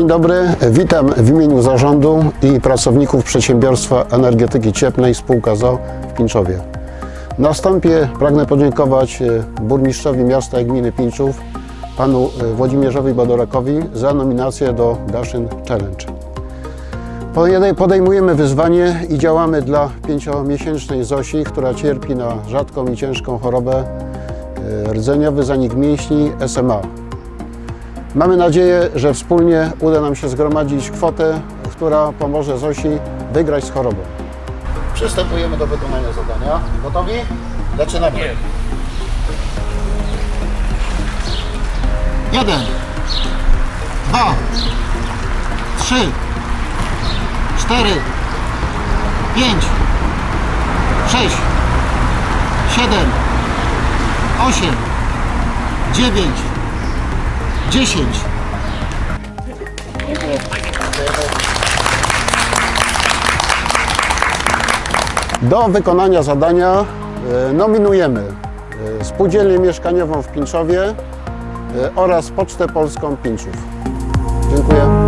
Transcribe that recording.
dobry, witam w imieniu zarządu i pracowników Przedsiębiorstwa Energetyki Cieplnej spółka ZO w Pińczowie. Na wstępie pragnę podziękować e, burmistrzowi miasta i gminy Pińczów, panu e, Włodzimierzowi Badorakowi za nominację do Daszyn Challenge. Podej- Podejmujemy wyzwanie i działamy dla pięciomiesięcznej Zosi, która cierpi na rzadką i ciężką chorobę e, rdzeniowy zanik mięśni SMA. Mamy nadzieję, że wspólnie uda nam się zgromadzić kwotę, która pomoże Zosi wygrać z chorobą. Przystępujemy do wykonania zadania. Gotowi? Zaczynamy. Jeden, dwa, trzy, cztery, pięć, sześć, siedem, osiem, dziewięć, dziesięć. Do wykonania zadania e, nominujemy e, Spółdzielnię Mieszkaniową w Pińczowie e, oraz Pocztę Polską Pińczów. Dziękuję.